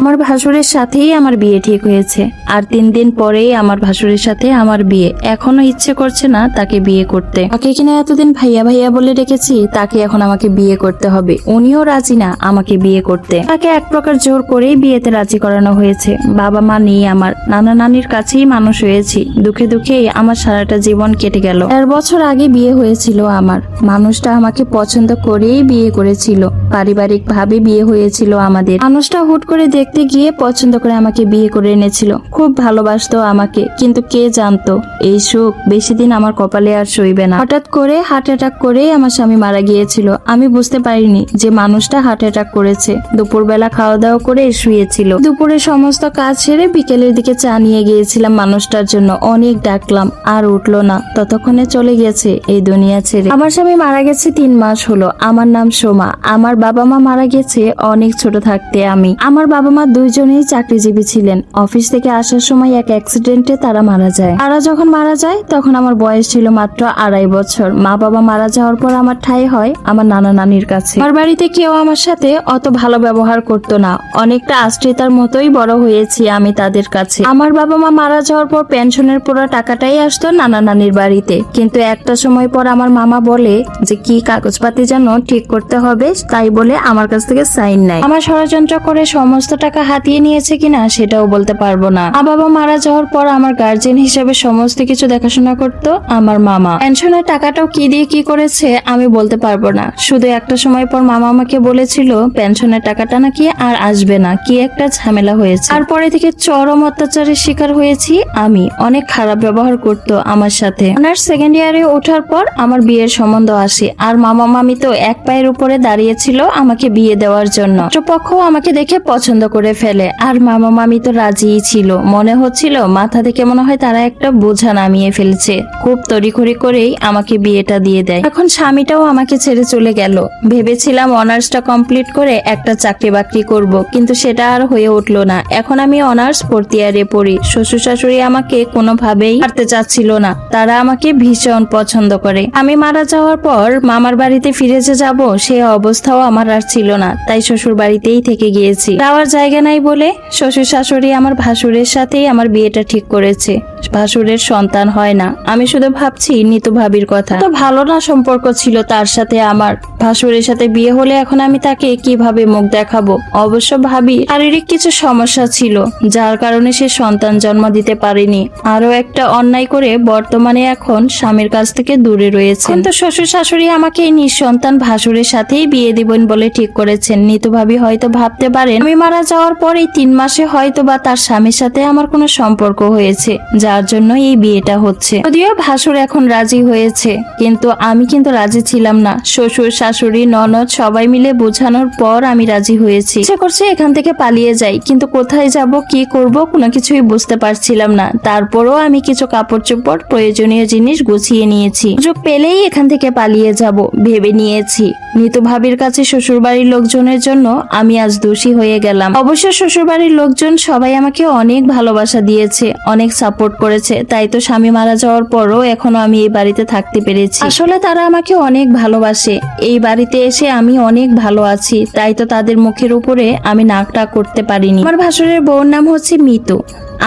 আমার ভাসুরের সাথেই আমার বিয়ে ঠিক হয়েছে। আর তিন দিন পরেই আমার ভাসুরের সাথে আমার বিয়ে। এখনও ইচ্ছে করছে না তাকে বিয়ে করতে। তাকে কিনা এতদিন ভাইয়া ভাইয়া বলে রেখেছি, তাকে এখন আমাকে বিয়ে করতে হবে। উনিও রাজি না আমাকে বিয়ে করতে। তাকে এক প্রকার জোর করেই বিয়েতে রাজি করানো হয়েছে। বাবা মা নেই আমার। নানা নানির কাছেই মানুষ হয়েছি। দুঃখে দুঃখে আমার সারাটা জীবন কেটে গেল। চার বছর আগে বিয়ে হয়েছিল আমার। মানুষটা আমাকে পছন্দ করেই বিয়ে করেছিল। পারিবারিক ভাবে বিয়ে হয়েছিল আমাদের। মানুষটা হুট করে দেখতে গিয়ে পছন্দ করে আমাকে বিয়ে করে এনেছিল। খুব ভালোবাসতো আমাকে, কিন্তু কে জানতো? এই সুখ বেশি দিন আমার কপালে আর সইবে না। হঠাৎ করে হার্ট অ্যাটাক করে আমার স্বামী মারা গিয়েছিল। আমি বুঝতে পারিনি যে মানুষটা হার্ট অ্যাটাক করেছে। দুপুরবেলা খাওয়া দাওয়া করে শুয়েছিল। দুপুরে সমস্ত কাজ সেরে বিকেলের দিকে চা নিয়ে গিয়েছিলাম মানুষটার জন্য। অনেক ডাকলাম, আর উঠল না। ততক্ষণে চলে গেছে এই দুনিয়া ছেড়ে। আমার স্বামী মারা গেছে তিন মাস হলো। আমার নাম সোমা। আমার বাবা মা মারা গেছে অনেক ছোট থাকতে আমি। আমার বাবা মা দুইজনেই চাকরিজীবী ছিলেন। অফিস থেকে আসার সময় এক অ্যাক্সিডেন্টে তারা মারা যায়। তারা যখন মারা যায়, তখন আমার বয়স ছিল মাত্র আড়াই বছর। মা বাবা মারা যাওয়ার পর আমার ঠাই হয় আমার নানা নানির কাছে। আমার বাড়িতে কেউ আমার সাথে অত ভালো ব্যবহার করতো না। অনেকটা আশ্রিতার মতোই বড় হয়েছি আমি তাদের কাছে। আমার বাবা মা মারা যাওয়ার পর পেনশনের পুরো টাকাটাই আসতো নানা নানির বাড়িতে। কিন্তু একটা সময় পর আমার মামা বলে যে, কি কাগজপাতি যেন ঠিক করতে হবে, তাই বলে আমার কাছ থেকে সাইন নাই আমার ষড়যন্ত্র করে সমস্ত হাতিয়ে নিয়েছে কিনা সেটাও বলতে পারব না। মা বাবা মারা যাওয়ার পর আমার গার্জেন হিসেবে সমস্ত কিছু দেখাশোনা করত আমার মামা। পেনশনের টাকাটাও কি দিয়ে কি করেছে আমি বলতে পারব না। শুধু একটা সময় পর মামা আমাকে বলেছিল পেনশনের টাকাটা নাকি আর আসবে না, কি একটা ঝামেলা হয়েছে। তারপরে থেকে চরম অত্যাচারের শিকার হয়েছি আমি। অনেক খারাপ ব্যবহার করতো আমার সাথে। অনার্স সেকেন্ড ইয়ারে ওঠার পর আমার বিয়ের সম্বন্ধ আসে। আর মামা মামি তো এক পায়ের উপরে দাঁড়িয়েছিল আমাকে বিয়ে দেওয়ার জন্য। পক্ষ আমাকে দেখে পছন্দ করে ফেলে। আর মামা মামি তো রাজিই ছিল। মনে হচ্ছিল মাথা থেকে মনে হয় তারা একটা বোঝা নামিয়ে ফেলছে। খুব তড়িঘড়ি করেই আমাকে বিয়েটা দিয়ে দেয়। এখন স্বামীটাও আমাকে ছেড়ে চলে গেল। ভেবেছিলাম অনার্সটা কমপ্লিট করে একটা চাকরি বাকরি করব, কিন্তু সেটা আর হয়ে উঠল না। এখন আমি অনার্স ফোর্থ ইয়ারে পড়ি। শ্বশুর শাশুড়ি আমাকে কোনোভাবেই হারতে চাচ্ছিল না। তারা আমাকে ভীষণ পছন্দ করে। আমি মারা যাওয়ার পর মামার বাড়িতে ফিরে যে যাব, সে অবস্থাও আমার আর ছিল না। তাই শ্বশুর বাড়িতেই থেকে গিয়েছি। যাওয়ার জায়গা নাই বলে শ্বশুর শাশুড়ি আমার ভাসুরের সাথেই আমার বিয়েটা ঠিক করেছে। ভাসুরের সন্তান হয় না। আমি শুধু ভাবছি নিতু ভাবির কথা। তো ভালো না সম্পর্ক ছিল তার সাথে আমার। ভাসুরের সাথে বিয়ে হলে এখন আমি তাকে কীভাবে মুখ দেখাবো? অবশ্য ভাবি শারীরিক কিছু সমস্যা ছিল, যার কারণে সে সন্তান জন্ম দিতে পারেনি। আরও একটা অন্যায় করে বর্তমানে এখন স্বামীর কাছ থেকে দূরে রয়েছে। কিন্তু শ্বশুর শাশুড়ি আমাকে এই নিঃসন্তান ভাসুরের সাথেই বিয়ে দিবেন বলে ঠিক করেছেন। নিতু ভাবি হয়তো ভাবতে পারেন, আমি মারা যাওয়ার পর এই তিন মাসে হয়তো বা তার স্বামীর সাথে আমার কোনো সম্পর্ক হয়েছে, যার জন্য এই বিয়েটা হচ্ছে। যদিও ভাসুর এখন রাজি হয়েছে, কিন্তু আমি কিন্তু রাজি ছিলাম না। শ্বশুর, শাশুড়ি, ননদ সবাই মিলে বোঝানোর পর আমি রাজি হয়েছি। ইচ্ছে করছে এখান থেকে পালিয়ে যাই, কিন্তু কোথায় যাব, কি করব, কোনো কিছুই বুঝতে পারছিলাম না। তারপরও আমি কিছু কাপড় চোপড় প্রয়োজনীয় জিনিস গুছিয়ে নিয়েছি। সুযোগ পেলেই এখান থেকে পালিয়ে যাব, ভেবে নিয়েছি। নিতু ভাবির কাছে শ্বশুরবাড়ির লোকজনের জন্য আমি আজ দোষী হয়ে গেলাম। অবশ্য শ্বশুরবাড়ির লোকজন সবাই আমাকে অনেক ভালোবাসা দিয়েছে, অনেক সাপোর্ট করেছে। তাই তো স্বামী মারা যাওয়ার পরও এখনও আমি এই বাড়িতে থাকতে পেরেছি। আসলে তারা আমাকে অনেক ভালোবাসে। এই বাড়িতে এসে আমি অনেক ভালো আছি। তাই তো তাদের মুখের উপরে আমি নাকটা করতে পারিনি। আমার ভাসুরের বউর নাম হচ্ছে মিতু।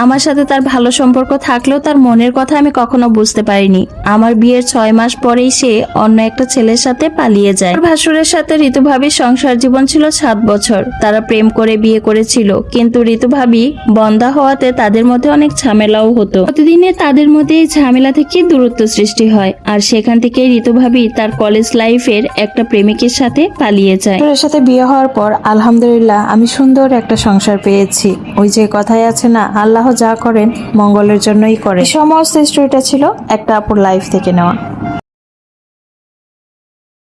আমার সাথে তার ভালো সম্পর্ক থাকলেও তার মনের কথা আমি কখনো বুঝতে পারিনি। আমার বিয়ের ছয় মাস পরেই সে অন্য একটা ছেলের সাথে পালিয়ে যায়। ভাসুরের সাথে ঋতু ভাবির সংসার জীবন ছিল সাত বছর। তারা প্রেম করে বিয়ে করেছিল, কিন্তু ঋতু ভাবি বন্ধা হওয়াতে তাদের মধ্যে অনেক ঝামেলাও হতো। প্রতিদিনে তাদের মধ্যে এই ঝামেলা থেকে দূরত্ব সৃষ্টি হয়, আর সেখান থেকে ঋতু ভাবি তার কলেজ লাইফের একটা প্রেমিকের সাথে পালিয়ে যায়। তোর সাথে বিয়ে হওয়ার পর, আলহামদুলিল্লাহ, আমি সুন্দর একটা সংসার পেয়েছি। ওই যে কথাই আছে না, আল্লাহ যা করেন মঙ্গলের জন্যই করে সমস্ত স্টোরিটা ছিল একটা আপুর লাইফ থেকে নেওয়া।